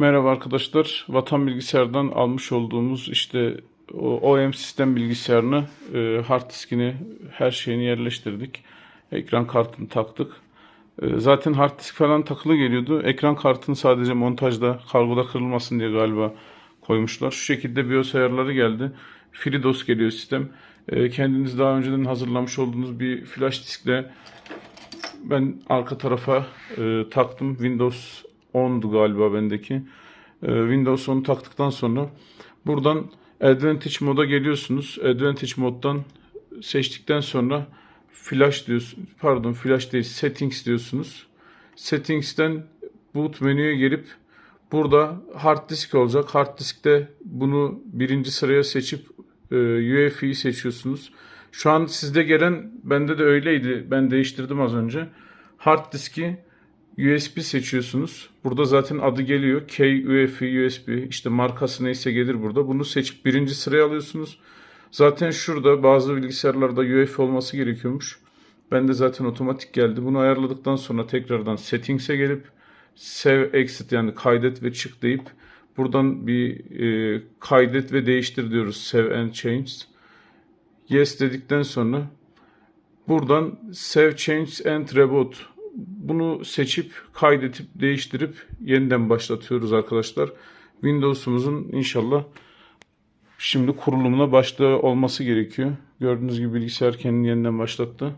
Merhaba arkadaşlar. Vatan Bilgisayar'dan almış olduğumuz işte o OEM sistem bilgisayarını, e, hard diskini, her şeyini yerleştirdik. Ekran kartını taktık. E, zaten hard disk falan takılı geliyordu. Ekran kartını sadece montajda, kargoda kırılmasın diye galiba koymuşlar. Şu şekilde BIOS ayarları geldi. FreeDOS geliyor sistem. E, kendiniz daha önceden hazırlamış olduğunuz bir flash diskle ben arka tarafa e, taktım. Windows 10'du galiba bendeki. E, Windows 10'u taktıktan sonra buradan Advantage moda geliyorsunuz. Advantage moddan seçtikten sonra flash diyorsunuz. Pardon flash değil settings diyorsunuz. Settings'ten boot menüye gelip burada hard disk olacak. Hard diskte bunu birinci sıraya seçip e, UEFI'yi seçiyorsunuz. Şu an sizde gelen bende de öyleydi. Ben değiştirdim az önce. Hard diski USB seçiyorsunuz. Burada zaten adı geliyor. K UEFI USB işte markası neyse gelir burada. Bunu seçip birinci sıraya alıyorsunuz. Zaten şurada bazı bilgisayarlarda UEFI olması gerekiyormuş. Ben de zaten otomatik geldi. Bunu ayarladıktan sonra tekrardan settings'e gelip save exit yani kaydet ve çık deyip buradan bir e, kaydet ve değiştir diyoruz. Save and change. Yes dedikten sonra buradan Save Change and Reboot bunu seçip kaydedip değiştirip yeniden başlatıyoruz arkadaşlar. Windows'umuzun inşallah şimdi kurulumuna başta olması gerekiyor. Gördüğünüz gibi bilgisayar kendini yeniden başlattı.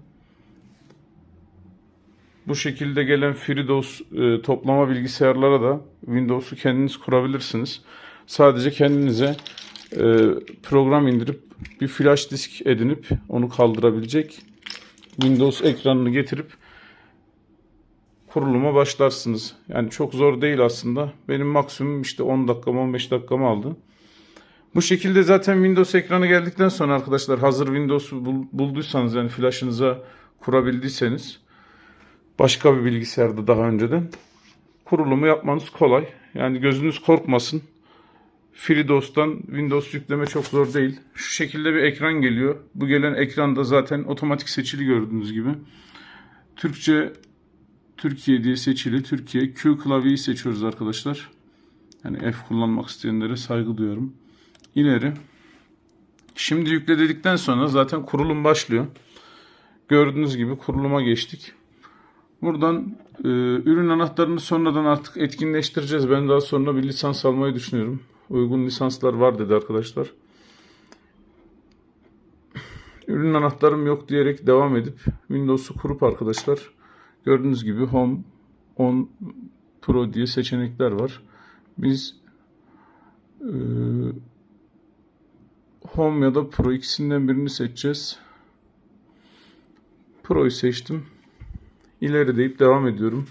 Bu şekilde gelen FreeDOS e, toplama bilgisayarlara da Windows'u kendiniz kurabilirsiniz. Sadece kendinize e, program indirip bir flash disk edinip onu kaldırabilecek Windows ekranını getirip kuruluma başlarsınız. Yani çok zor değil aslında. Benim maksimum işte 10 dakikam 15 dakikamı aldı. Bu şekilde zaten Windows ekranı geldikten sonra arkadaşlar hazır Windows'u bul- bulduysanız yani flash'ınıza kurabildiyseniz başka bir bilgisayarda daha önceden kurulumu yapmanız kolay. Yani gözünüz korkmasın. FreeDOS'tan Windows yükleme çok zor değil. Şu şekilde bir ekran geliyor. Bu gelen ekranda zaten otomatik seçili gördüğünüz gibi. Türkçe Türkiye diye seçili. Türkiye Q klavyeyi seçiyoruz arkadaşlar. Yani F kullanmak isteyenlere saygı duyuyorum. İleri. Şimdi yükle dedikten sonra zaten kurulum başlıyor. Gördüğünüz gibi kuruluma geçtik. Buradan e, ürün anahtarını sonradan artık etkinleştireceğiz. Ben daha sonra bir lisans almayı düşünüyorum. Uygun lisanslar var dedi arkadaşlar. Ürün anahtarım yok diyerek devam edip Windows'u kurup arkadaşlar gördüğünüz gibi Home 10 Pro diye seçenekler var. Biz e, Home ya da Pro ikisinden birini seçeceğiz. Pro'yu seçtim. İleri deyip devam ediyorum.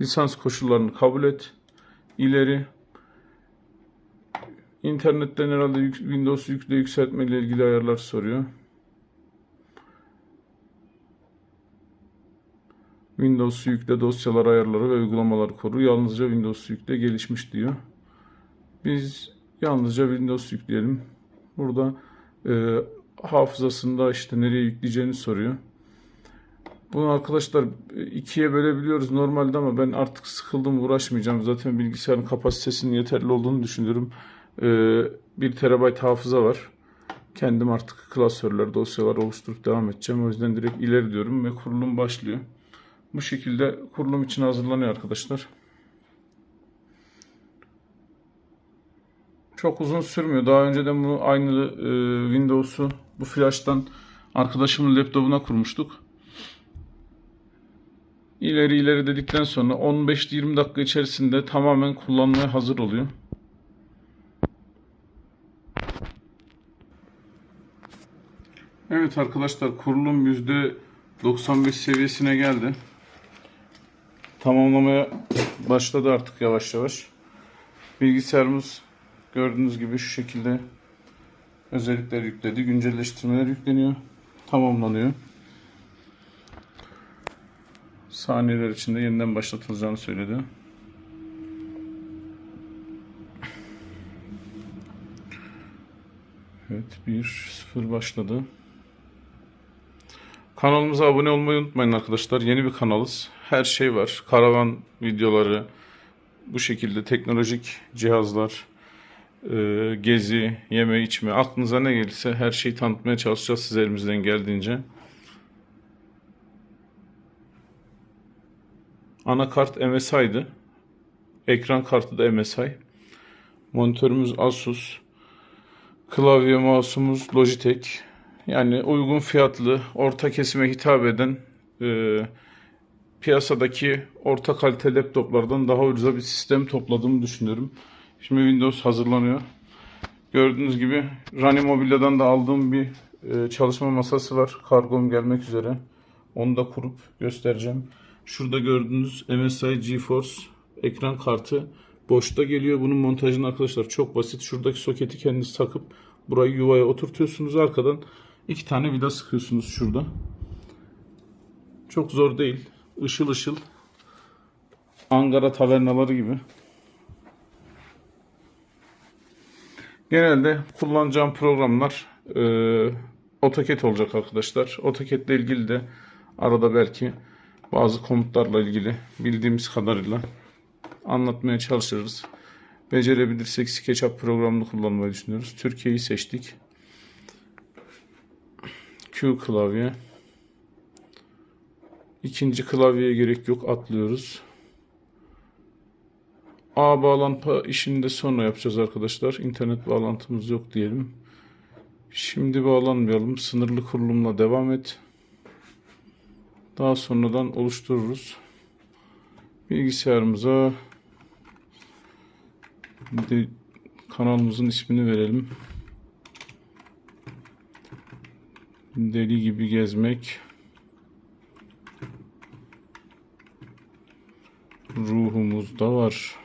Lisans koşullarını kabul et. İleri. İnternetten herhalde Windows yükle yükseltme ile ilgili ayarlar soruyor. Windows yükle dosyalar ayarları ve uygulamaları koru. Yalnızca Windows yükle gelişmiş diyor. Biz yalnızca Windows yükleyelim. Burada e, hafızasında işte nereye yükleyeceğini soruyor. Bunu arkadaşlar ikiye bölebiliyoruz normalde ama ben artık sıkıldım uğraşmayacağım. Zaten bilgisayarın kapasitesinin yeterli olduğunu düşünüyorum. Ee, 1 terabayt hafıza var. Kendim artık klasörler, dosyalar oluşturup devam edeceğim. O yüzden direkt ileri diyorum ve kurulum başlıyor. Bu şekilde kurulum için hazırlanıyor arkadaşlar. Çok uzun sürmüyor. Daha önceden bunu aynı e, Windows'u bu flash'tan arkadaşımın laptopuna kurmuştuk. İleri ileri dedikten sonra 15-20 dakika içerisinde tamamen kullanmaya hazır oluyor. Evet arkadaşlar kurulum %95 seviyesine geldi. Tamamlamaya başladı artık yavaş yavaş. Bilgisayarımız gördüğünüz gibi şu şekilde özellikler yükledi. Güncelleştirmeler yükleniyor. Tamamlanıyor. saniyeler içinde yeniden başlatılacağını söyledi. Evet 1-0 başladı. Kanalımıza abone olmayı unutmayın arkadaşlar. Yeni bir kanalız. Her şey var. Karavan videoları, bu şekilde teknolojik cihazlar, e, gezi, yeme içme aklınıza ne gelirse her şeyi tanıtmaya çalışacağız size elimizden geldiğince. Anakart MSI'dı. Ekran kartı da MSI. Monitörümüz Asus. Klavye mouse'umuz Logitech. Yani uygun fiyatlı, orta kesime hitap eden e, piyasadaki orta kalite laptoplardan daha ucuza bir sistem topladığımı düşünüyorum. Şimdi Windows hazırlanıyor. Gördüğünüz gibi Rani Mobilya'dan da aldığım bir e, çalışma masası var. Kargom gelmek üzere. Onu da kurup göstereceğim. Şurada gördüğünüz MSI GeForce ekran kartı boşta geliyor. Bunun montajını arkadaşlar çok basit. Şuradaki soketi kendiniz takıp burayı yuvaya oturtuyorsunuz. Arkadan iki tane vida sıkıyorsunuz şurada. Çok zor değil. Işıl ışıl. Ankara tavernaları gibi. Genelde kullanacağım programlar e, AutoCAD olacak arkadaşlar. AutoCAD ile ilgili de arada belki bazı komutlarla ilgili bildiğimiz kadarıyla anlatmaya çalışırız. Becerebilirsek SketchUp programını kullanmayı düşünüyoruz. Türkiye'yi seçtik. Q klavye. İkinci klavyeye gerek yok. Atlıyoruz. A bağlantı işini de sonra yapacağız arkadaşlar. İnternet bağlantımız yok diyelim. Şimdi bağlanmayalım. Sınırlı kurulumla devam et. Daha sonradan oluştururuz. Bilgisayarımıza de kanalımızın ismini verelim. Deli gibi gezmek. Ruhumuzda var.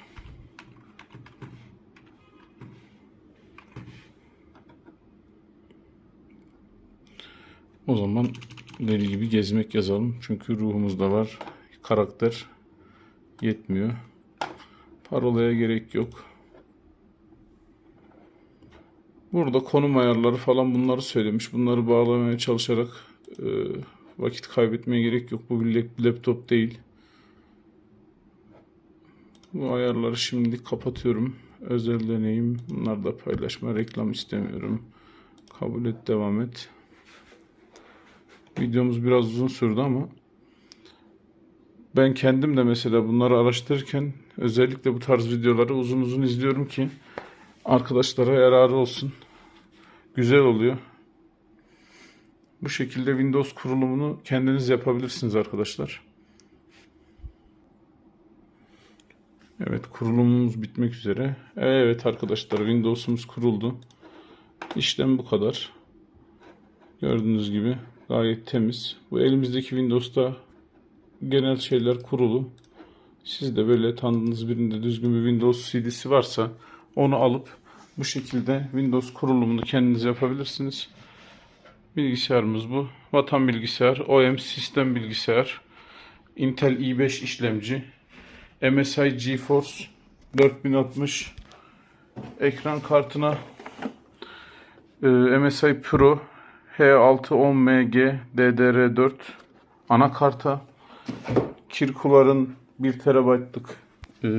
O zaman deli gibi gezmek yazalım. Çünkü ruhumuzda var. Karakter yetmiyor. Parolaya gerek yok. Burada konum ayarları falan bunları söylemiş. Bunları bağlamaya çalışarak e, vakit kaybetmeye gerek yok. Bu bir lap- laptop değil. Bu ayarları şimdilik kapatıyorum. Özel deneyim. Bunları da paylaşma. Reklam istemiyorum. Kabul et, devam et. Videomuz biraz uzun sürdü ama ben kendim de mesela bunları araştırırken özellikle bu tarz videoları uzun uzun izliyorum ki arkadaşlara yararı olsun. Güzel oluyor. Bu şekilde Windows kurulumunu kendiniz yapabilirsiniz arkadaşlar. Evet kurulumumuz bitmek üzere. Evet arkadaşlar Windows'umuz kuruldu. İşlem bu kadar. Gördüğünüz gibi gayet temiz. Bu elimizdeki Windows'ta genel şeyler kurulu. Siz de böyle tanıdığınız birinde düzgün bir Windows CD'si varsa onu alıp bu şekilde Windows kurulumunu kendiniz yapabilirsiniz. Bilgisayarımız bu. Vatan bilgisayar, OEM sistem bilgisayar, Intel i5 işlemci, MSI GeForce 4060 ekran kartına e, MSI Pro H610MG DDR4 anakarta Kirkular'ın 1 TB'lık e,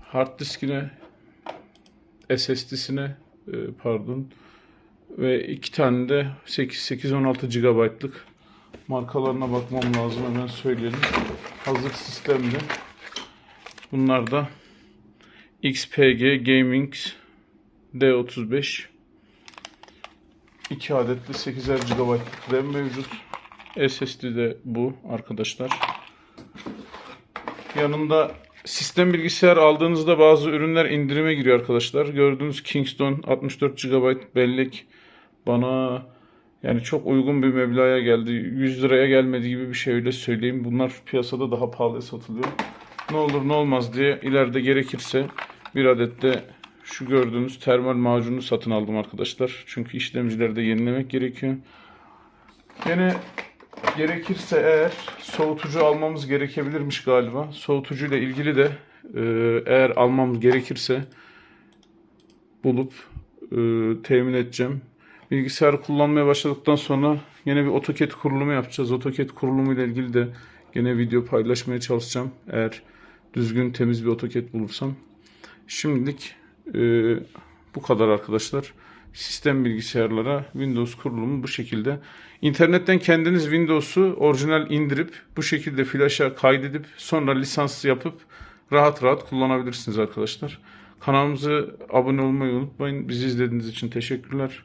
hard diskine SSD'sine e, pardon ve iki tane de 8 8 16 GB'lık markalarına bakmam lazım hemen söyleyelim. Hazır sistemde. Bunlar da XPG Gaming D35 2 adetli 8'er GB RAM mevcut. SSD de bu arkadaşlar. Yanında sistem bilgisayar aldığınızda bazı ürünler indirime giriyor arkadaşlar. Gördüğünüz Kingston 64 GB bellek bana yani çok uygun bir meblağa geldi. 100 liraya gelmedi gibi bir şey öyle söyleyeyim. Bunlar piyasada daha pahalıya satılıyor. Ne olur ne olmaz diye ileride gerekirse bir adet de şu gördüğünüz termal macunu satın aldım arkadaşlar. Çünkü işlemcileri de yenilemek gerekiyor. Yine gerekirse eğer soğutucu almamız gerekebilirmiş galiba. Soğutucuyla ilgili de e, eğer almamız gerekirse bulup e, temin edeceğim. Bilgisayarı kullanmaya başladıktan sonra yine bir AutoCAD kurulumu yapacağız. AutoCAD kurulumu ile ilgili de yine video paylaşmaya çalışacağım. Eğer düzgün temiz bir AutoCAD bulursam. Şimdilik e, bu kadar arkadaşlar. Sistem bilgisayarlara Windows kurulumu bu şekilde. İnternetten kendiniz Windows'u orijinal indirip bu şekilde flaşa kaydedip sonra lisans yapıp rahat rahat kullanabilirsiniz arkadaşlar. Kanalımıza abone olmayı unutmayın. Bizi izlediğiniz için teşekkürler.